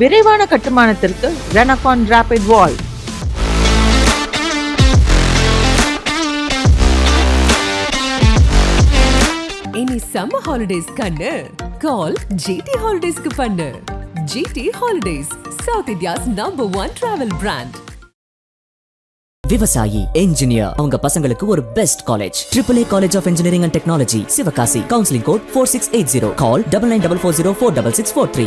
விரைவான கட்டுமானத்திற்கு ரெனகான் ராபிட் வால் இனி சம்மர் ஹாலிடேஸ் கண்ணு. கால் ஜிடி ஹாலிடேஸ்க்கு பண்ணு. GT holidays south India's number one travel brand விவசாயி என்ஜினியர் அவங்க பசங்களுக்கு ஒரு best college triple A college of engineering and technology Sivakasi. Counselling code four six eight zero call double nine double four zero four double six four three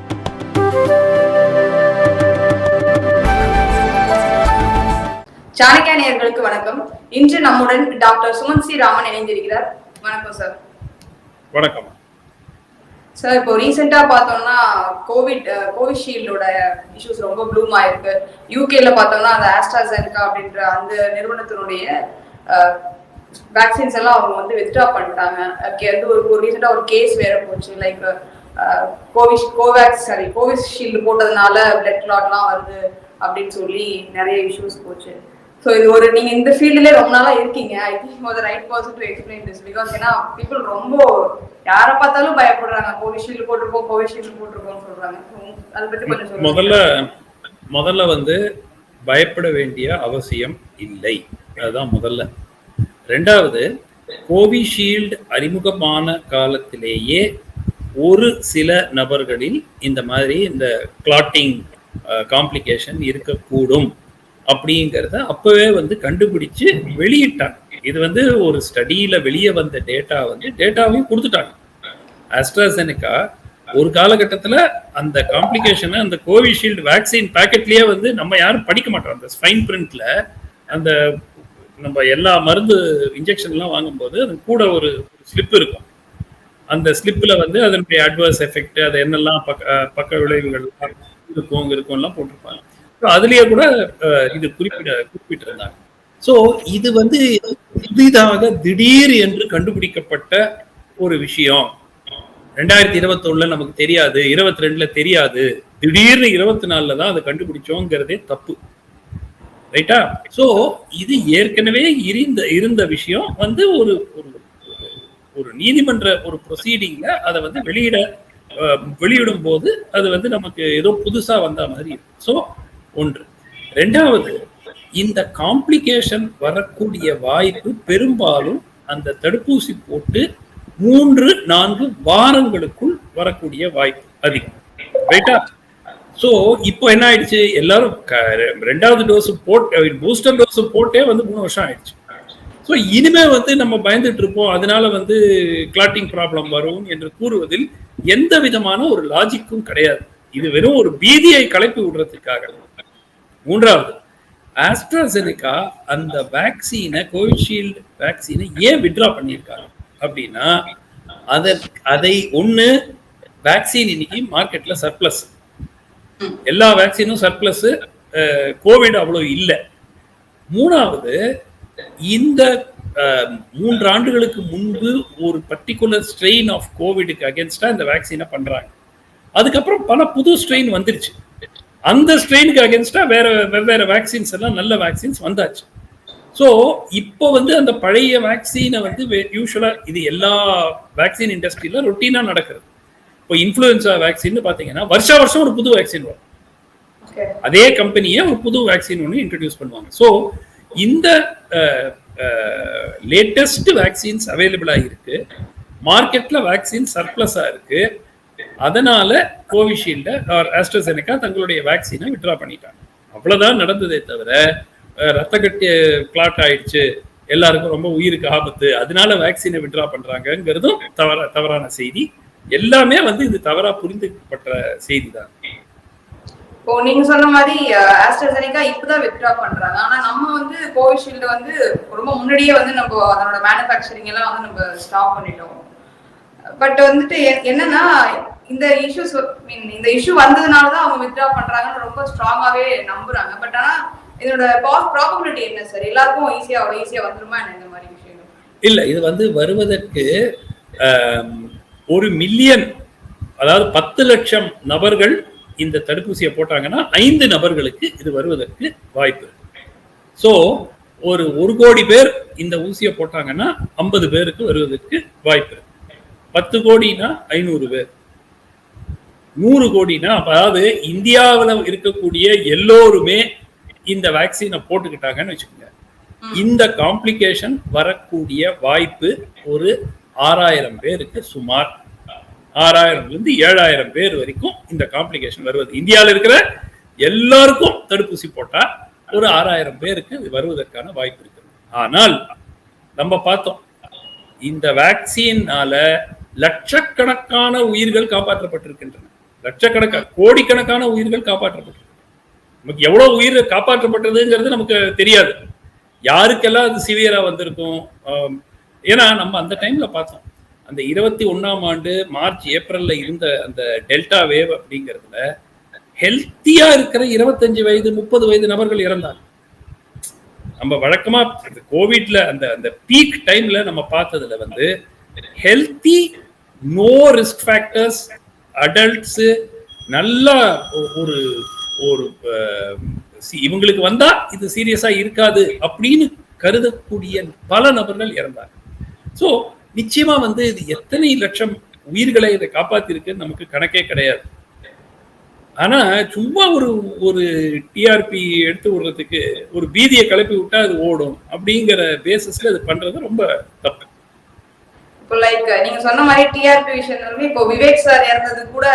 Chanakya நேயர்களுக்கு வணக்கம். இன்று நம்முடன் doctor Suman C Raman இணைந்திருக்கிறார். வணக்கம் sir. வணக்கம். Sir இப்போ ரீசெண்டா பார்த்தோம்னா கோவிட் கோவிஷீல்டோட இஷ்யூஸ் ரொம்ப ப்ளூம் ஆயிருக்கு. யூகேல பார்த்தோம்னா அந்த ஆஸ்ட்ராசெனிகா அப்படின்ற அந்த நிறுவனத்தினுடைய வேக்சின்ஸ் எல்லாம் அவங்க வந்து வித்ட்ரா பண்ணிட்டாங்க. ஒரு ரீசெண்டா ஒரு கேஸ் வேற போச்சு. லைக் கோவிஷ் கோவேக்ஸ் சாரி கோவிஷீல்டு போட்டதுனால பிளட் கிளாட்லாம் வருது அப்படின்னு சொல்லி நிறைய இஷ்யூஸ் போச்சு. ஸோ இது ஒரு நீங்க இந்த ஃபீல்டுலேயே ரொம்ப நாளா இருக்கீங்க. ஐ திங்க் ஒரு right person to explain this because ஏன்னா பீப்புள் ரொம்ப யாரை பார்த்தாலும் பயப்படுறாங்க. கோவிஷீல்டு போட்டிருக்கோம் கோவிஷீல்டு போட்டிருக்கோம்னு சொல்றாங்க. அதை பற்றி கொஞ்சம் முதல்ல முதல்ல வந்து பயப்பட வேண்டிய அவசியம் இல்லை. அதுதான் முதல்ல. ரெண்டாவது கோவிஷீல்டு அறிமுகமான காலத்திலேயே ஒரு சில நபர்களில் இந்த மாதிரி இந்த கிளாட்டிங் காம்ப்ளிகேஷன் இருக்கக்கூடும் அப்படிங்கிறத அப்பவே வந்து கண்டுபிடிச்சு வெளியிட்டாங்க. இது வந்து ஒரு ஸ்டடியில வெளியே வந்த டேட்டா வந்து டேட்டாவையும் கொடுத்துட்டாங்க. அஸ்ட்ராசெனிக்கா ஒரு காலகட்டத்தில் அந்த காம்ப்ளிகேஷனை அந்த கோவிஷீல்டு வேக்சின் பேக்கெட்லயே வந்து நம்ம யாரும் படிக்க மாட்டோம். அந்த ஸ்பைன் பிரிண்ட்ல அந்த நம்ம எல்லா மருந்து இன்ஜெக்ஷன்லாம் வாங்கும்போது அது கூட ஒரு ஸ்லிப் இருக்கும். அந்த ஸ்லிப்ல வந்து அதனுடைய அட்வர்ஸ் எஃபெக்ட் அது என்னெல்லாம் பக்க பக்க விளைவுகள் இருக்கும் இருக்கும்லாம் போட்டிருப்பாங்க. அதுலயே கூட இது குறிப்பிட குறிப்பிட்டிருந்தாங்க. ஸோ இது வந்து புதிதாக திடீர் என்று கண்டுபிடிக்கப்பட்ட ஒரு விஷயம். ரெண்டாயிரத்தி இருபத்தொன்னுல நமக்கு தெரியாது இருபத்தி ரெண்டுல தெரியாது. திடீர்னு இருபத்தி நாலுல தான் அதை கண்டுபிடிச்சோங்கிறதே தப்பு. ரைட்டா சோ இது ஏற்கனவே இருந்த இருந்த விஷயம் வந்து ஒரு ஒரு ஒரு நீதிமன்ற ஒரு ப்ரொசீடிங்ல அதை வந்து வெளியிட வெளியிடும் போது அது வந்து நமக்கு ஏதோ புதுசா வந்த மாதிரி ஸோ ஒன்று. ரெண்டாவது இந்த காம்ப்ளிகேஷன் வரக்கூடிய வாய்ப்பு பெரும்பாலும் அந்த தடுப்பூசி போட்டு மூன்று நான்கு வாரங்களுக்குள் வரக்கூடிய வாய்ப்பு அதிகம். ரைட்டா சோ இப்போ என்ன ஆயிடுச்சு? எல்லாரும் ரெண்டாவது டோஸ் போட்டு பூஸ்டர் டோஸ் போட்டே வந்து மூணு வருஷம் ஆயிடுச்சு. ஸோ இனிமே வந்து நம்ம பயந்துட்டு இருப்போம். அதனால வந்து கிளாட்டிங் ப்ராப்ளம் வரும் என்று கூறுவதில் எந்த விதமான ஒரு லாஜிக்கும் கிடையாது. இது வெறும் ஒரு பீதியை கலப்பி விடுறதுக்காக. மூன்றாவது ஆஸ்ட்ராசெனிகா அந்த வேக்சினை கோவிஷீல்டு வேக்சினை ஏன் விட்ரா பண்ணியிருக்காங்க? அப்படின்னா அதை அதை ஒண்ணு வேக்சின் இன்னைக்கு மார்க்கெட்ல சர்ப்ளஸ் எல்லா வேக்சினும் சர்ப்ளஸ் கோவிட் அவ்வளோ இல்லை. மூணாவது இந்த மூன்று ஆண்டுகளுக்கு முன்பு ஒரு பர்டிகுலர் ஸ்ட்ரெயின் ஆஃப் கோவிடுக்கு அகேன்ஸ்டா இந்த வேக்சினை பண்றாங்க. அதுக்கப்புறம் பல புது ஸ்ட்ரெயின் வந்துருச்சு. அந்த ஸ்ட்ரெயினுக்கு அகேன்ஸ்டா வேற வெவ்வேறு வேக்சின்ஸ் எல்லாம் நல்ல வேக்சின்ஸ் வந்தாச்சு. ஸோ இப்போ வந்து அந்த பழைய வேக்சினை வந்து யூஸ்வலா இது எல்லா வேக்சின் இண்டஸ்ட்ரியில ரொட்டீனா நடக்கிறது இப்போ இன்ஃப்ளூயன்சா வேக்சின் பார்த்தீங்கன்னா வருஷா வருஷம் ஒரு புது வேக்சின் வரும். அதே கம்பெனியே ஒரு புது வேக்சின் ஒன்று இன்ட்ரடியூஸ் பண்ணுவாங்க. ஸோ இந்த லேட்டஸ்ட் வேக்சின்ஸ் அவைலபிளாக இருக்கு. மார்க்கெட்ல வேக்சின் சர்ப்ளஸா இருக்கு. அதனால கோவிஷீல்டு ஆர் ஆஸ்ட்ரசெனிகா தங்களுடைய வேக்சினை விட்ரா பண்ணிட்டாங்க. அவ்வளவுதான் நடந்ததே தவிர ரத்த கட்டி கிளாட் ஆயிடுச்சு. எல்லாருக்கும் ரொம்ப உயிருக்கு ஆபத்து. அதனால வேக்சினை விட்ரா பண்றாங்கிறதும் தவற தவறான செய்தி. எல்லாமே வந்து இது தவறா புரிந்துக்கப்பட்ட செய்தி தான் இப்போ நீங்க சொன்ன மாதிரி ஆஸ்ட்ராசெனிகா இப்பதான் வித்ட்ரா பண்றாங்க. ஆனா நம்ம வந்து கோவிஷீல்டு வந்து ரொம்ப முன்னாடியே வந்து நம்ம அதனோட மேனுஃபேக்சரிங் எல்லாம் வந்து நம்ம ஸ்டாப் பண்ணிட்டோம். பட் வந்துட்டு என்னன்னா இந்த இஷ்யூஸ் மீன் இந்த இஷ்யூ வந்ததுனாலதான் அவங்க வித்ட்ரா பண்றாங்கன்னு ரொம்ப ஸ்ட்ராங்காவே நம்புறாங்க. பட் ஆனா இதோட ப்ராபபிலிட்டி என்ன சார் எல்லாருக்கும் ஈஸியா அவ்வளவு ஈஸியா வந்துருமா என்ன இந்த மாதிரி விஷயம் இல்ல இது வந்து வருவதற்கு ஒரு மில்லியன் அதாவது பத்து லட்சம் நபர்கள் இந்த தடுப்பூசியை போட்டாங்கன்னா ஐந்து நபர்களுக்கு இது வருவதற்கு வாய்ப்பு ஸோ ஒரு ஒரு கோடி பேர் இந்த ஊசியை போட்டாங்கன்னா ஐம்பது பேருக்கு வருவதற்கு வாய்ப்பு பத்து கோடினா ஐநூறு பேர். நூறு கோடினா அதாவது இந்தியாவில் இருக்கக்கூடிய எல்லோருமே இந்த வேக்சினை போட்டுக்கிட்டாங்கன்னு வச்சுக்கோங்க. இந்த காம்ப்ளிகேஷன் வரக்கூடிய வாய்ப்பு ஒரு ஆறாயிரம் பேருக்கு சுமார் ஆறாயிரம் இருந்து ஏழாயிரம் பேர் வரைக்கும் இந்த காம்ப்ளிகேஷன் வருவது. இந்தியாவில் இருக்கிற எல்லாருக்கும் தடுப்பூசி போட்டா ஒரு ஆறாயிரம் பேருக்கு வருவதற்கான வாய்ப்பு இருக்கு. ஆனால் நம்ம பார்த்தோம் இந்த வேக்சின்னால லட்சக்கணக்கான உயிர்கள் காப்பாற்றப்பட்டிருக்கின்றன. லட்சக்கணக்கான கோடிக்கணக்கான உயிர்கள் காப்பாற்றப்பட்டிருக்கு நமக்கு எவ்வளவு உயிர் காப்பாற்றப்பட்டதுங்கிறது நமக்கு தெரியாது. யாருக்கெல்லாம் அது சிவியரா வந்திருக்கும் ஏன்னா நம்ம அந்த டைம்ல பார்த்தோம். அந்த இருபத்தி ஒன்றாம் ஆண்டு மார்ச் ஏப்ரல்ல இருந்த அந்த டெல்டா வேவ் அப்படிங்கிறதுல ஹெல்த்தியா இருக்கிற இருபத்தஞ்சு வயது முப்பது வயது நபர்கள் இறந்தாங்க. நம்ம வழக்கமா அந்த கோவிட்ல அந்த அந்த பீக் டைம்ல நம்ம பார்த்ததுல வந்து healthy no risk factors adults நல்லா ஒரு ஒரு சி- இவங்களுக்கு வந்தா இது சீரியஸா இருக்காது அப்படின்னு கருதக்கூடிய பல நபர்கள் இறந்தாங்க. ஸோ நிச்சயமா வந்து இது எத்தனை லட்சம் உயிர்களை இதை காப்பாத்திருக்குன்னு நமக்கு கணக்கே கிடையாது. ஆனா சும்மா ஒரு ஒரு டிஆர்பி எடுத்து விடுறதுக்கு ஒரு பீதியை கிளப்பி விட்டா அது ஓடும் அப்படிங்கிற பேசிஸ்ல அது பண்றது ரொம்ப தப்பு. இப்போ லைக் நீங்க சொன்ன மாதிரி டிஆர்பி விஷயம் இப்போ விவேக் சார் இறந்தது கூட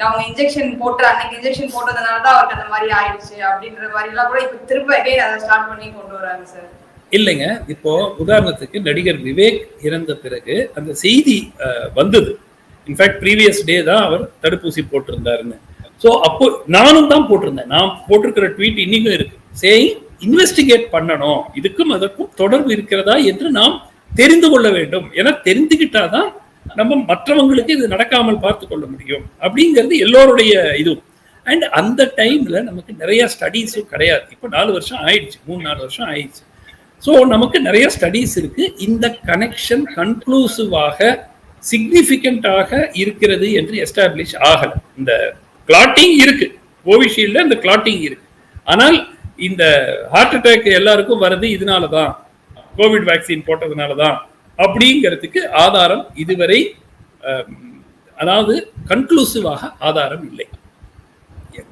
அவங்க இன்ஜெக்ஷன் போட்டு அன்னைக்கு இன்ஜெக்ஷன் போட்டதுனால தான் அவருக்கு அந்த மாதிரி ஆயிடுச்சு அப்படின்ற மாதிரி எல்லாம் கூட இப்போ திரும்ப அதை ஸ்டார்ட் பண்ணி கொண்டு வராங்க சார். இல்லைங்க. இப்போ உதாரணத்துக்கு நடிகர் விவேக் இறந்த பிறகு அந்த செய்தி வந்தது. இன்ஃபேக்ட் ப்ரீவியஸ் டே தான் அவர் தடுப்பூசி போட்டிருந்தாருன்னு. ஸோ அப்போ நானும் தான் போட்டிருந்தேன். நான் போட்டிருக்கிற ட்வீட் இன்னைக்கும் இருக்கு. சேய் இன்வெஸ்டிகேட் பண்ணணும். இதுக்கும் அதற்கும் தொடர்பு இருக்கிறதா என்று நாம் தெரிந்து கொள்ள வேண்டும். ஏன்னா தெரிந்துகிட்டாதான் நம்ம மற்றவங்களுக்கு இது நடக்காமல் பார்த்து கொள்ள முடியும். அப்படிங்கிறது எல்லோருடைய இதுவும். அண்ட் அந்த டைம்ல நமக்கு நிறைய ஸ்டடீஸும் கிடையாது. இப்போ நாலு வருஷம் ஆயிடுச்சு. மூணு நாலு வருஷம் ஆயிடுச்சு. ஸோ நமக்கு நிறைய ஸ்டடீஸ் இருக்கு. இந்த கனெக்ஷன் கன்க்ளூசிவாக சிக்னிஃபிகண்டாக இருக்கிறது என்று எஸ்டாப்ளிஷ் ஆகல. இந்த கிளாட்டிங் இருக்கு. கோவிஷீல்டில் இந்த கிளாட்டிங் இருக்கு. ஆனால் இந்த ஹார்ட் அட்டாக் எல்லாருக்கும் வருது இதனால தான் கோவிட் வேக்சின் போட்டதுனால தான் அப்படிங்கிறதுக்கு ஆதாரம் இதுவரை அதாவது கன்க்ளூசிவாக ஆதாரம் இல்லை.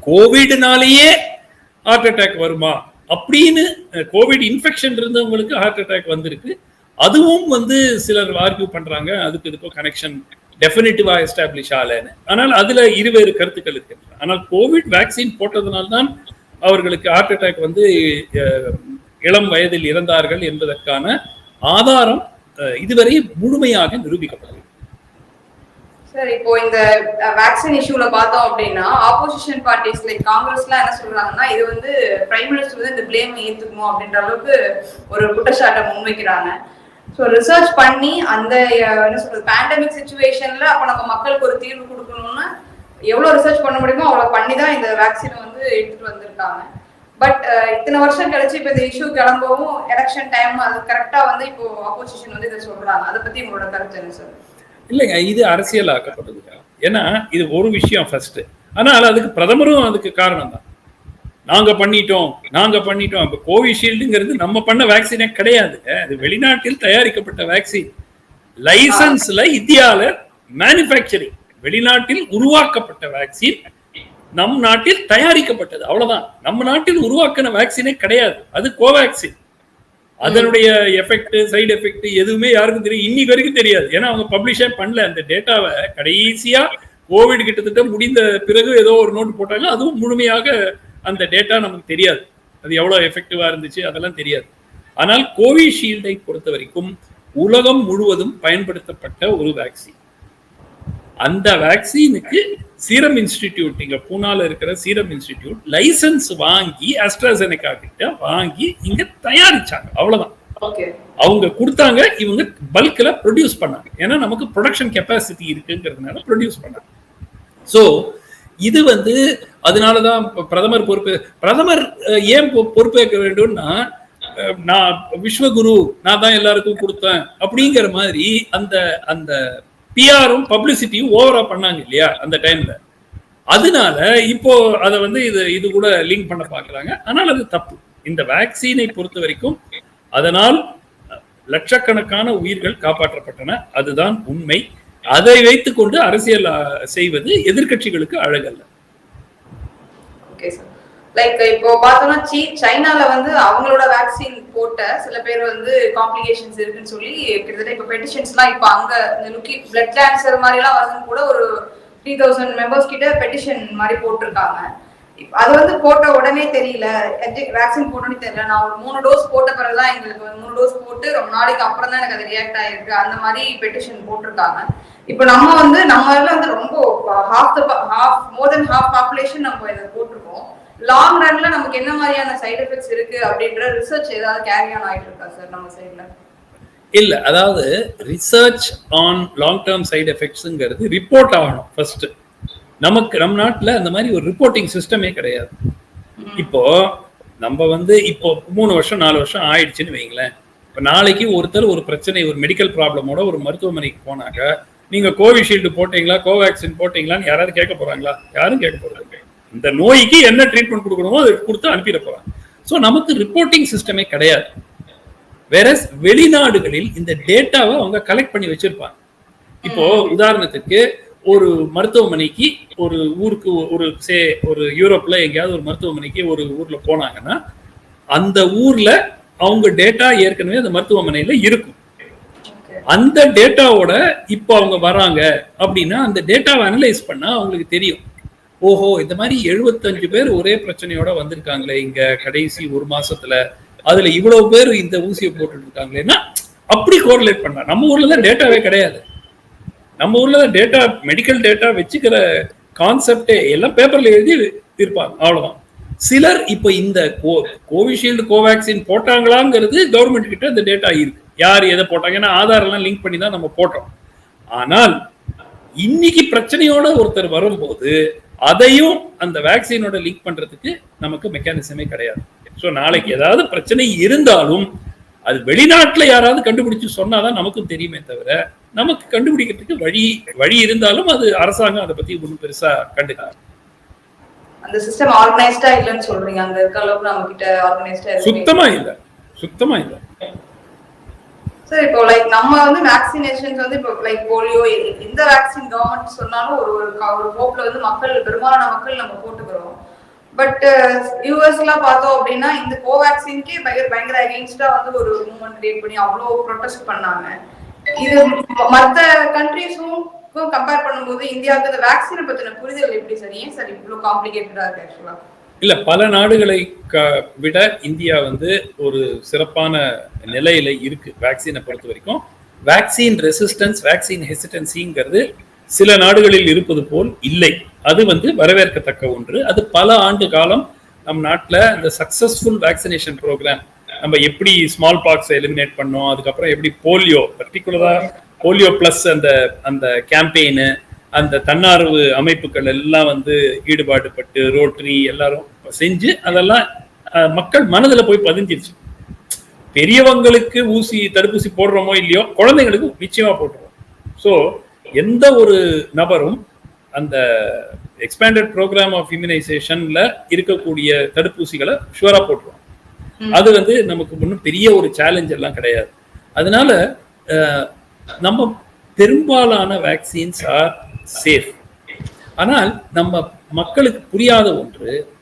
கோவிட்னாலேயே ஹார்ட் அட்டாக் வருமா? அப்படின்னு கோவிட் இன்ஃபெக்ஷன் இருந்தவங்களுக்கு ஹார்ட் அட்டாக் வந்திருக்கு. அதுவும் வந்து சிலர் ஆர்கியூ பண்றாங்க அதுக்கு இதுக்கும் கனெக்ஷன் டெஃபினட்டிவா எஸ்டாப்ளிஷ் ஆலைன்னு ஆனால் அதுல இருவேறு கருத்துக்கள் இருக்கு ஆனால் கோவிட் வேக்சின் போட்டதுனால்தான் அவர்களுக்கு ஹார்ட் அட்டாக் வந்து இளம் வயதில் இறந்தார்கள் என்பதற்கான ஆதாரம் இதுவரை முழுமையாக நிரூபிக்கப்படவில்லை. சார் இப்போ இந்த வேக்சின் இஷ்யூல பார்த்தோம் அப்படின்னா ஆப்போசிஷன் பார்ட்டிஸ் லைக் காங்கிரஸ்லாம் என்ன சொல்றாங்கன்னா இது வந்து பிரைம் மினிஸ்டர் வந்து இந்த பிளேம் ஏத்துக்கணும் அப்படின்ற அளவுக்கு ஒரு குற்றச்சாட்டை முன்வைக்கிறாங்க. ஸோ ரிசர்ச் பண்ணி அந்த என்ன சொல்றது பேண்டமிக் சுச்சுவேஷன்ல அப்ப நம்ம மக்களுக்கு ஒரு தீர்வு கொடுக்கணும்னு எவ்வளவு ரிசர்ச் பண்ண முடியுமோ அவ்வளவு பண்ணி தான் இந்த வேக்சினை வந்து எடுத்துட்டு வந்திருக்காங்க. பட் இத்தனை வருஷம் கழிச்சு இப்போ இந்த இஷ்யூ கிளம்பவும் எலெக்ஷன் டைம் அது கரெக்டா வந்து இப்போ ஆப்போசிஷன் வந்து இதை சொல்றாங்க. அதை பத்தி உங்களோட கருத்து என்ன சார் இல்லைங்க இது அரசியல் ஆக்கப்பட்டதுங்க ஏன்னா இது ஒரு விஷயம் ஃபர்ஸ்ட் ஆனால் அதுக்கு பிரதமரும் அதுக்கு காரணம் தான். நாங்க பண்ணிட்டோம் நாங்க பண்ணிட்டோம். இப்போ கோவிஷீல்டுங்கிறது நம்ம பண்ண வேக்சினே கிடையாதுங்க. அது வெளிநாட்டில் தயாரிக்கப்பட்ட வேக்சின் லைசன்ஸ்ல இந்தியால மேனுஃபேக்சரிங் வெளிநாட்டில் உருவாக்கப்பட்ட வேக்சின் நம் நாட்டில் தயாரிக்கப்பட்டது. அவ்வளவுதான். நம்ம நாட்டில் உருவாக்கின வேக்சினே கிடையாது. அது கோவேக்சின் அதனுடைய எஃபெக்ட் சைடு எஃபெக்ட் எதுவுமே யாருக்கும் தெரியும். இன்னைக்கு வரைக்கும் தெரியாது. ஏன்னா அவங்க பப்ளிஷே பண்ணல. அந்த டேட்டாவை கடைசியா கோவிட் கிட்டத்தட்ட முடிந்த பிறகு ஏதோ ஒரு நோட் போட்டாங்க அதுவும் முழுமையாக அந்த டேட்டா நமக்கு தெரியாது. அது எவ்வளவு எஃபெக்டிவா இருந்துச்சு அதெல்லாம் தெரியாது. ஆனால் கோவிஷீல்டை பொறுத்த வரைக்கும் உலகம் முழுவதும் பயன்படுத்தப்பட்ட ஒரு வேக்சின் அந்த வேக்சினுக்கு சீரம் இன்ஸ்டிடியூட் இங்க பூனால இருக்கிற சீரம் இன்ஸ்டிடியூட் லைசன்ஸ் வாங்கி அஸ்ட்ராசெனகா கிட்ட வாங்கி இங்க தயாரிச்சாங்க. அவ்வளவுதான். ஓகே. அவங்க கொடுத்தாங்க இவங்க பல்க்ல ப்ரொடியூஸ் பண்ணாங்க. ஏன்னா நமக்கு ப்ரொடக்ஷன் கெப்பாசிட்டி இருக்குங்கிறதுனால ப்ரொடியூஸ் பண்ணாங்க. ஸோ இது வந்து அதனாலதான் இப்ப பிரதமர் பொறுப்பு பிரதமர் ஏன் பொறுப்பேற்க வேண்டும்னா நான் விஸ்வகுரு நான் தான் எல்லாருக்கும் கொடுத்தேன் அப்படிங்கிற மாதிரி அந்த அந்த பிஆரும் பப்ளிசிட்டியும் ஓவரா பண்ணாங்க இல்லையா அந்த டைம்ல அதனால இப்போ அதை வந்து இது இது கூட லிங்க் பண்ண பாக்குறாங்க. ஆனால் அது தப்பு. இந்த வேக்சினை பொறுத்த வரைக்கும் அதனால் லட்சக்கணக்கான உயிர்கள் காப்பாற்றப்பட்டன. அதுதான் உண்மை. அதை வைத்துக்கொண்டு அரசியல் செய்வது எதிர்கட்சிகளுக்கு அழகல்ல. ஓகே சார் லைக் இப்போ பார்த்தோம்னா சீ சைனால வந்து அவங்களோட வேக்சின் போட்ட சில பேர் வந்து காம்ப்ளிகேஷன்ஸ் இருக்குன்னு சொல்லி கிட்டத்தட்ட இப்போ பெட்டிஷன்ஸ்லாம் இப்போ அங்க இந்த லுக்கி பிளட் கேன்சர் மாதிரி எல்லாம் வருதுன்னு கூட ஒரு த்ரீ தௌசண்ட் மெம்பர்ஸ் கிட்ட பெட்டிஷன் மாதிரி போட்டிருக்காங்க. அது வந்து போட்ட உடனே தெரியல. வேக்சின் போட்டோன்னே தெரியல. நான் ஒரு மூணு டோஸ் போட்ட பிறகுதான் எங்களுக்கு மூணு டோஸ் போட்டு ரொம்ப நாளைக்கு அப்புறம் தான் எனக்கு அது ரியாக்ட் ஆயிருக்கு. அந்த மாதிரி பெட்டிஷன் போட்டிருக்காங்க. இப்போ நம்ம வந்து நம்ம வந்து ரொம்ப half half more then half population நம்ம இதை போட்டிருக்கோம். லாங் ரன்ல நமக்கு என்ன மாதிரியான சைடு எஃபெக்ட்ஸ் இருக்கு அப்படின்ற ரிசர்ச் ஏதாவது கேரி ஆன் ஆயிட்டு இருக்கா சார் நம்ம சைடுல இல்ல அதாவது research on long term side எஃபெக்ட்ஸுங்கிறது report ஆகணும் ஃபர்ஸ்ட் நமக்கு நம்ம நாட்டுல அந்த மாதிரி ஒரு ரிப்போர்ட்டிங் சிஸ்டமே கிடையாது. இப்போ நம்ம வந்து இப்போ மூணு வருஷம் நாலு வருஷம் ஆயிடுச்சுன்னு வைங்களேன். இப்போ நாளைக்கு ஒருத்தர் ஒரு பிரச்சனை ஒரு மெடிக்கல் ப்ராப்ளமோட ஒரு மருத்துவமனைக்கு போனாக்க நீங்க கோவிஷீல்டு போட்டீங்களா கோவேக்சின் போட்டீங்களான்னு யாராவது கேட்க போறாங்களா? யாரும் கேட்க இல்லை. இந்த நோய்க்கு என்ன ட்ரீட்மெண்ட் கொடுக்கணுமோ அதை கொடுத்து அனுப்பிட போறாங்க. ஸோ நமக்கு ரிப்போர்ட்டிங் சிஸ்டமே கிடையாது. வேற வெளிநாடுகளில் இந்த டேட்டாவை அவங்க கலெக்ட் பண்ணி வச்சிருப்பாங்க. இப்போ உதாரணத்துக்கு ஒரு மருத்துவமனைக்கு ஒரு ஊருக்கு ஒரு சே ஒரு யூரோப்ல எங்கேயாவது ஒரு மருத்துவமனைக்கு ஒரு ஊர்ல போனாங்கன்னா அந்த ஊர்ல அவங்க டேட்டா ஏற்கனவே அந்த மருத்துவமனையில இருக்கும். அந்த டேட்டாவோட இப்போ அவங்க வராங்க அப்படின்னா அந்த டேட்டாவை அனலைஸ் பண்ணா அவங்களுக்கு தெரியும். ஓஹோ இந்த மாதிரி எழுபத்தஞ்சு பேர் ஒரே பிரச்சனையோட வந்திருக்காங்களே இங்க கடைசி ஒரு மாசத்துல. அதுல இவ்வளவு பேர் இந்த ஊசியை போட்டுட்டு இருக்காங்களேன்னா அப்படி கோரிலேட் பண்ண நம்ம ஊர்ல தான் டேட்டாவே கிடையாது. நம்ம ஊர்ல தான் டேட்டா மெடிக்கல் டேட்டா வச்சுக்கிற கான்செப்டே எல்லாம் பேப்பர்ல எழுதி இருப்பாங்க. அவ்வளவுதான். சிலர் இப்போ இந்த கோ கோவிஷீல்டு கோவேக்சின் போட்டாங்களாங்கிறது கவர்மெண்ட் கிட்ட இந்த டேட்டா இருக்கு. யார் எதை போட்டாங்க? ஏன்னா ஆதார் எல்லாம் லிங்க் பண்ணி தான் நம்ம போட்டோம். ஆனால் இன்னைக்கு பிரச்சனையோட ஒருத்தர் வரும்போது அதையும் அந்த வேக்சினோட லிங்க் பண்றதுக்கு நமக்கு மெக்கானிசமே கிடையாது. ஸோ நாளைக்கு ஏதாவது பிரச்சனை இருந்தாலும் அது வெளிநாட்டுல யாராவது கண்டுபிடிச்சு சொன்னாதான் நமக்கும் தெரியுமே தவிர நமக்கு கண்டுபிடிக்கிறதுக்கு வழி வழி இருந்தாலும் அது அரசாங்கம் அதை பத்தி ஒன்றும் பெருசா கண்டுக்காது அந்த சிஸ்டம் ஆர்கனைஸ்டா இல்லைன்னு சொல்றீங்க. அங்க இருக்க அளவுக்கு நம்ம கிட்ட ஆர்கனைஸ்டா சுத்தமா இல்ல. சுத்தமா இல்ல. சார் இப்போ லைக் நம்ம வந்து வேக்சினேஷன்ஸ் வந்து இப்போ லைக் போலியோ எந்த வேக்சின் கவர்மெண்ட் சொன்னாலும் ஒரு ஒரு ஒரு ஹோப்ல வந்து மக்கள் பெரும்பாலான மக்கள் நம்ம போட்டுக்கிறோம். பட் யூஎஸ்லாம் பார்த்தோம் அப்படின்னா இந்த கோவேக்சின்கே பயங்கர பயங்கர அகெயின்ஸ்டா வந்து ஒரு மூவ்மெண்ட் கிரியேட் பண்ணி அவ்வளோ ப்ரொடெஸ்ட் பண்ணாங்க. இது மற்ற கண்ட்ரீஸும் கம்பேர் பண்ணும்போது இந்தியாவுக்கு இந்த வேக்சினை பத்தின புரிதல் எப்படி சார்? ஏன் சார் இவ்வளோ காம்ப்ளிகேட்டடா இருக்கு ஆக்சுவலா இல்ல பல நாடுகளை விட இந்தியா வந்து ஒரு சிறப்பான நிலையில இருக்கு வேக்சினை பொறுத்த வரைக்கும். வேக்சின் ரெசிஸ்டன்ஸ் வேக்சின் ஹெசிடன்சிங்கிறது சில நாடுகளில் இருப்பது போல் இல்லை. அது வந்து வரவேற்கத்தக்க ஒன்று. அது பல ஆண்டு காலம் நம் நாட்டில் இந்த சக்சஸ்ஃபுல் வேக்சினேஷன் ப்ரோக்ராம் நம்ம எப்படி ஸ்மால் பாக்ஸ் எலிமினேட் பண்ணோம் அதுக்கப்புறம் எப்படி போலியோ பர்டிகுலராக போலியோ பிளஸ் அந்த அந்த கேம்பெயின் அந்த தன்னார்வ அமைப்புகள் எல்லாம் வந்து ஈடுபாடு பட்டு ரோட்டரி எல்லாரும் செஞ்சு அதெல்லாம் மக்கள் மனதுல போய் பதிஞ்சிருச்சு. பெரியவங்களுக்கு ஊசி தடுப்பூசி போடுறோமோ இல்லையோ குழந்தைங்களுக்கு நிச்சயமா போட்டுருவோம். ஸோ எந்த ஒரு நபரும் அந்த எக்ஸ்பேண்டட் ப்ரோக்ராம் ஆஃப் இம்யூனைசேஷன்ல இருக்கக்கூடிய தடுப்பூசிகளை ஷுவரா போட்டுருவோம் அது வந்து நமக்கு ஒன்றும் பெரிய ஒரு சேலஞ்ச் எல்லாம் கிடையாது. அதனால நம்ம பெரும்பாலான வேக்சின்ஸ் ஆர் சேஃப் ஆனால் நம்ம மக்களுக்கு புரியாத ஒன்று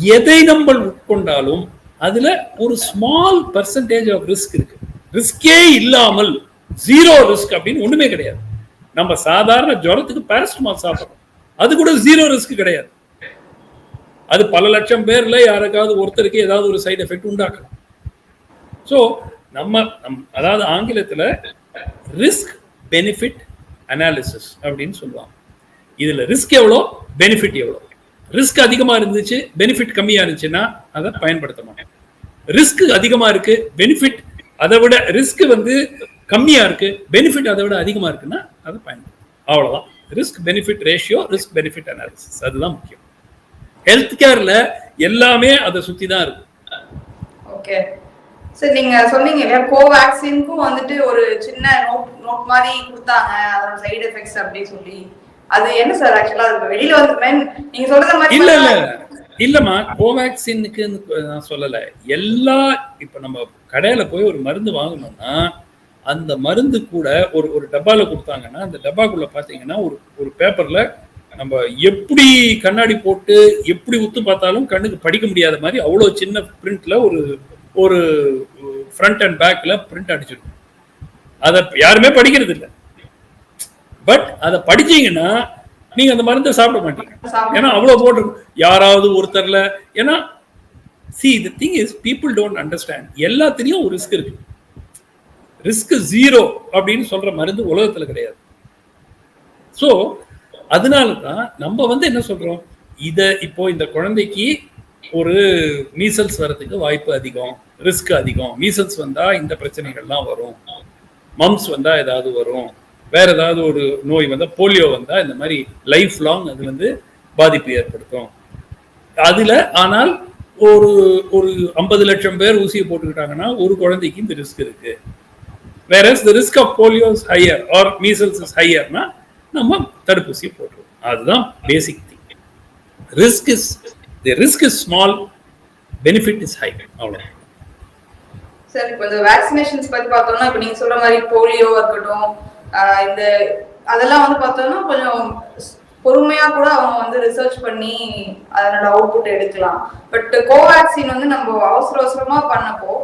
எதை நம்ம உட்கொண்டாலும் அதுல ஒரு ஸ்மால் பர்சன்டேஜ் ஆஃப் ரிஸ்க் இருக்கு. ரிஸ்கே இல்லாமல் ஜீரோ ரிஸ்க் அப்படின்னு ஒண்ணுமே கிடையாது. நம்ம சாதாரண ஜுரத்துக்கு பேரஸ்டமால் சாப்பிடுறோம். அது கூட ஜீரோ ரிஸ்க் கிடையாது. அது பல லட்சம் பேர்ல யாருக்காவது ஒருத்தருக்கு ஏதாவது ஒரு சைடு எஃபெக்ட் உண்டாக்கலாம். ஸோ நம்ம நம்- அதாவது ஆங்கிலத்துல ரிஸ்க் பெனிஃபிட் அனாலிசிஸ் அப்படின்னு சொல்லுவாங்க. இதுல ரிஸ்க் எவ்வளோ? பெனிஃபிட் எவ்வளோ? ரிஸ்க் அதிகமா இருந்துச்சு பெனிஃபிட் கம்மியாக இருந்துச்சுன்னா அதை பயன்படுத்த மாட்டேன். ரிஸ்க் அதிகமா இருக்கு பெனிஃபிட் அதை விட ரிஸ்க் வந்து கம்மியா இருக்கு பெனிஃபிட் அதை விட அதிகமா இருக்குன்னா அதை பயன்படுத்தும் அவ்வளோதான் risk benefit ratio risk benefit analysis அதுதான் முக்கியம். ஹெல்த் கேர்ல எல்லாமே அதை சுற்றி தான் இருக்கு. ஓகே சரி நீங்க சொன்னீங்க இல்லையா கோவேக்சினுக்கும் வந்துட்டு ஒரு சின்ன நோட் நோட் மாதிரி கொடுத்தாங்க அதோட சைடு எஃபெக்ட்ஸ் அப்படி சொல்லி. அது என்ன சார் ஆக்சுவலா அது வெளியில வந்து நீங்க சொல்றது மாதிரி இல்ல இல்ல. இல்லம்மா கோவேக்சினுக்கு நான் சொல்லல. எல்லா இப்ப நம்ம கடையில போய் ஒரு மருந்து வாங்கணும்னா அந்த மருந்து கூட ஒரு ஒரு டப்பால கொடுத்தாங்கன்னா அந்த டப்பாக்குள்ள பாத்தீங்கன்னா ஒரு ஒரு பேப்பர்ல நம்ம எப்படி கண்ணாடி போட்டு எப்படி உத்து பார்த்தாலும் கண்ணுக்கு படிக்க முடியாத மாதிரி அவ்வளவு சின்ன பிரிண்ட்ல ஒரு ஒரு ஃப்ரண்ட் அண்ட் பேக்ல பிரிண்ட் அடிச்சிருக்கும். அதை யாருமே படிக்கிறது இல்லை. பட் அதை படிச்சீங்கன்னா நீங்க அந்த மருந்தை சாப்பிட மாட்டீங்க. ஏன்னா அவ்வளவு போட்டு யாராவது ஒருத்தர்ல ஏன்னா C the thing is people don't understand எல்லாத்துலயும் ஒரு ரிஸ்க் இருக்கு. ரிஸ்க் ஜீரோ அப்படின்னு சொல்ற மருந்து உலகத்துல கிடையாது. ஸோ அதனால தான் நம்ம வந்து என்ன சொல்றோம்? இத இப்போ இந்த குழந்தைக்கு ஒரு மீசல்ஸ் வர்றதுக்கு வாய்ப்பு அதிகம் ரிஸ்க் அதிகம். மீசல்ஸ் வந்தா இந்த பிரச்சனைகள்லாம் வரும். மம்ஸ் வந்தா ஏதாவது வரும். வேற ஏதாவது ஒரு நோய் வந்தா போலியோ வந்தா இந்த மாதிரி லைஃப் லாங் அது வந்து பாதிப்பு ஏற்படுத்தும். அதுல ஆனால் ஒரு ஒரு ஐம்பது லட்சம் பேர் ஊசியை போட்டுக்கிட்டாங்கன்னா ஒரு குழந்தைக்கு இந்த ரிஸ்க் இருக்கு. வேற the risk of polio is higher or measles is ஹையர்னா நம்ம தடுப்பூசியை போட்டுருவோம். அதுதான் basic thing risk is the risk is small benefit is high அவ்வளோ சார் இப்போ இந்த வேக்சினேஷன்ஸ் பத்தி பார்த்தோம்னா இப்போ நீங்க சொல்ற மாதிரி போலியோ இருக்கட்டும் இந்த அதெல்லாம் வந்து பார்த்தோம்னா கொஞ்சம் பொறுமையா கூட அவங்க வந்து ரிசர்ச் பண்ணி அதனோட அவுட்புட் எடுக்கலாம். பட் கோவேக்சின் வந்து நம்ம அவசர அவசரமா பண்ணப்போ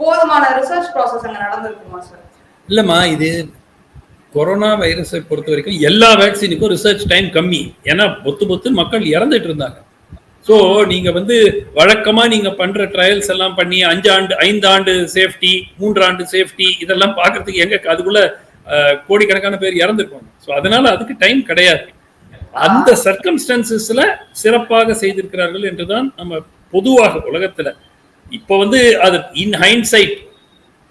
போதுமான ரிசர்ச் ப்ராசஸ் அங்க நடந்திருக்குமா சார் இல்லைம்மா இது கொரோனா வைரஸை பொறுத்த வரைக்கும் எல்லா வேக்சினுக்கும் ரிசர்ச் டைம் கம்மி. ஏன்னா பொத்து பொத்து மக்கள் இறந்துட்டு இருந்தாங்க. ஸோ நீங்க வந்து வழக்கமா நீங்க பண்ற ட்ரையல்ஸ் எல்லாம் பண்ணி அஞ்சு ஆண்டு ஐந்து ஆண்டு சேஃப்டி மூன்று ஆண்டு சேஃப்டி இதெல்லாம் பார்க்கறதுக்கு எங்க அதுக்குள்ள கோடிக்கணக்கான பேர் இறந்துருப்பாங்க. ஸோ அதனால அதுக்கு டைம் கிடையாது. அந்த சர்க்கம்ஸ்டன்சஸ்ல சிறப்பாக செய்திருக்கிறார்கள் என்றுதான் நம்ம பொதுவாக உலகத்துல. இப்போ வந்து அது இன் ஹைண்ட்சைட்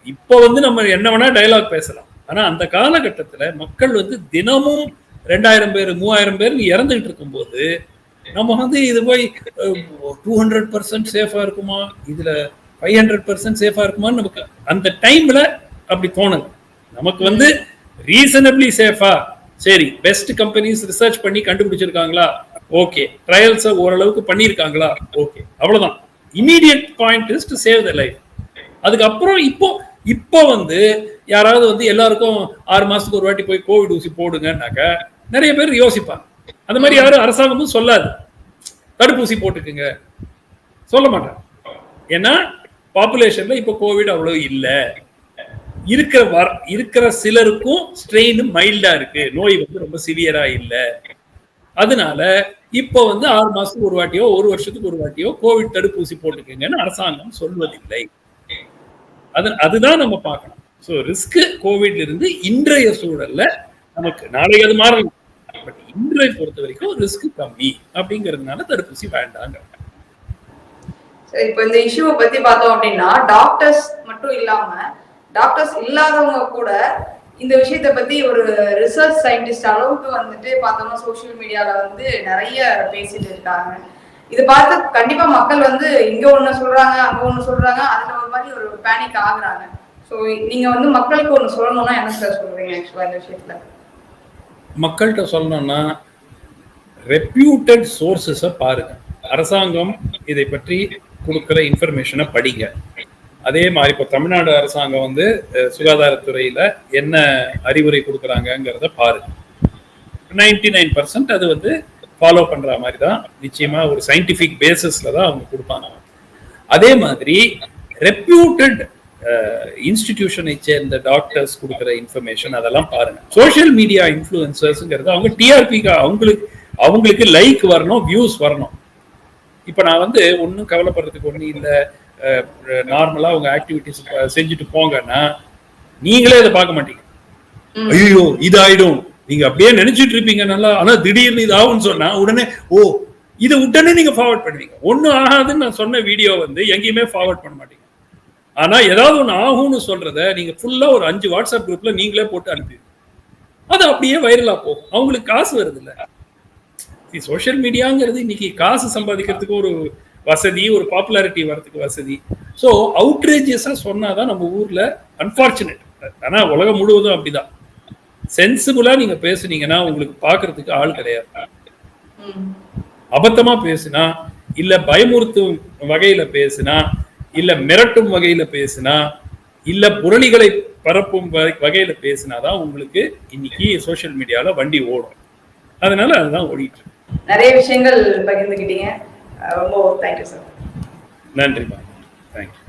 இப்போ வந்து நம்ம என்ன வேணால் டயலாக் பேசலாம். ஆனா அந்த காலகட்டத்துல மக்கள் வந்து தினமும் ரெண்டாயிரம் பேர் மூவாயிரம் பேர் இறந்துகிட்டு இருக்கும்போது நம்ம வந்து இது போய் டூ ஹண்ட்ரட் பர்சன்ட் சேஃபா இருக்குமா? இதுல ஃபைவ் ஹண்ட்ரட் பர்சன்ட் சேஃபா இருக்குமான்னு நமக்கு அந்த டைம்ல அப்படி தோணுது நமக்கு வந்து ரீசனபிளி சேஃபா சரி பெஸ்ட் கம்பெனிஸ் ரிசர்ச் பண்ணி கண்டுபிடிச்சிருக்காங்களா? ஓகே. ட்ரையல்ஸை ஓரளவுக்கு பண்ணியிருக்காங்களா ஓகே. அவ்வளவுதான். Immediate point is to save the life அதுக்கப்புறம் இப்போ இப்போ வந்து யாராவது வந்து எல்லாருக்கும் ஆறு மாசத்துக்கு ஒரு வாட்டி போய் கோவிட் ஊசி போடுங்கன்னாக்க நிறைய பேர் யோசிப்பாங்க. அந்த மாதிரி யாரும் அரசாங்கமும் சொல்லாது. தடுப்பூசி போட்டுக்குங்க. சொல்ல மாட்டாங்க. ஏன்னா பாப்புலேஷன்ல இப்போ கோவிட் அவ்வளவு இல்லை. இருக்கிற வர இருக்கிற சிலருக்கும் ஸ்ட்ரெயின் மைல்டா இருக்கு. நோய் வந்து ரொம்ப சிவியரா இல்லை. அதனால இப்போ வந்து ஆறு மாசத்துக்கு ஒரு வாட்டியோ ஒரு வருஷத்துக்கு ஒரு வாட்டியோ கோவிட் தடுப்பூசி போட்டுக்கங்கன்னு அரசாங்கம் சொல்வதில்லை. அது அதுதான் நம்ம பார்க்கணும். ஸோ ரிஸ்க் கோவிட்ல இருந்து இன்றைய சூழல்ல நமக்கு நாளைக்கு அது மாறலாம். இன்றைய பொறுத்த வரைக்கும் ரிஸ்க் கம்மி. அப்படிங்கிறதுனால தடுப்பூசி வேண்டாங்க இப்போ இந்த இஷ்யூவை பத்தி பார்த்தோம் அப்படின்னா டாக்டர்ஸ் மட்டும் இல்லாம டாக்டர்ஸ் இல்லாதவங்க கூட இந்த விஷயத்தை பத்தி ஒரு ரிசர்ச் சயின்டிஸ்ட் அளவுக்கு வந்துட்டு பார்த்தோம்னா சோஷியல் மீடியால வந்து நிறைய பேசிட்டு இருக்காங்க. இது பார்த்து கண்டிப்பா மக்கள் வந்து இங்க ஒண்ணு சொல்றாங்க அங்க ஒண்ணு சொல்றாங்க அதுல ஒரு மாதிரி ஒரு பேனிக் ஆகுறாங்க. ஸோ நீங்க வந்து மக்களுக்கு ஒண்ணு சொல்லணும்னா என்ன சார் சொல்றீங்க ஆக்சுவலா இந்த விஷயத்துல? மக்கள்கிட்ட சொல்லணும்னா ரெப்யூட்டட் சோர்சஸை பாருங்க. அரசாங்கம் இதை பற்றி கொடுக்குற இன்ஃபர்மேஷனை படிங்க. அதே மாதிரி இப்போ தமிழ்நாடு அரசாங்கம் வந்து சுகாதாரத்துறையில் என்ன அறிவுரை கொடுக்குறாங்கங்கிறத பாருங்க. நைன்டி நைன் பர்சன்ட் அது வந்து ஃபாலோ பண்ணுற மாதிரி தான் நிச்சயமாக ஒரு சயின்டிஃபிக் பேசிஸில் தான் அவங்க கொடுப்பாங்க. அதே மாதிரி ரெப்யூட்டட் இன்ஸ்டிடியூஷனை சேர்ந்த டாக்டர்ஸ் கொடுக்குற இன்ஃபர்மேஷன் அதெல்லாம் பாருங்க. சோஷியல் மீடியா இன்ஃப்ளூயன்சர்ஸுங்கிறது அவங்க டிஆர்பிக்கு அவங்களுக்கு அவங்களுக்கு லைக் வரணும் வியூஸ் வரணும். இப்போ நான் வந்து ஒன்றும் கவலைப்படுறதுக்கு ஒன்றும் இல்லை. நார்மலாக உங்க ஆக்டிவிட்டிஸ் செஞ்சுட்டு போங்கன்னா நீங்களே அதை பார்க்க மாட்டீங்க. ஐயோ இது ஆயிடும் நீங்க அப்படியே நினைச்சிட்டு இருப்பீங்க நல்லா. ஆனா திடீர்னு இது ஆகும்னு சொன்னா உடனே ஓ இது உடனே நீங்க ஃபார்வர்ட் பண்ணுவீங்க. ஒன்றும் ஆகாதுன்னு நான் சொன்ன வீடியோ வந்து எங்கேயுமே ஃபார்வர்ட் பண்ண மாட்டீங்க. ஆனா ஏதாவது ஒண்ணு ஆகும்னு சொல்றத நீங்க ஃபுல்லா ஒரு அஞ்சு வாட்ஸ்அப் குரூப்ல நீங்களே போட்டு அனுப்பி அது அப்படியே வைரலா போகும். அவங்களுக்கு காசு வருது இல்ல. சோஷியல் மீடியாங்கிறது இன்னைக்கு காசு சம்பாதிக்கிறதுக்கு ஒரு வசதி ஒரு பாப்புலாரிட்டி வரதுக்கு வசதி. ஸோ அவுட்ரேஜியஸா சொன்னாதான் நம்ம ஊர்ல அன்பார்ச்சுனேட் ஆனா உலகம் முழுவதும் அப்படிதான். சென்சிபிளா நீங்க பேசுனீங்கன்னா உங்களுக்கு பார்க்கிறதுக்கு ஆள் கிடையாது. அபத்தமா பேசுனா இல்ல பயமுறுத்தும் வகையில பேசுனா இல்ல மிரட்டும் வகையில பேசுனா இல்ல புரளிகளை பரப்பும் வகையில பேசினாதான் உங்களுக்கு இன்னைக்கு சோஷியல் மீடியால வண்டி ஓடும். அதனால அதுதான் ஓடிட்டு நிறைய விஷயங்கள் பகிர்ந்துக்கிட்டீங்க ரொம்ப தேங்க்யூ சார் நன்றிமா தேங்க்யூ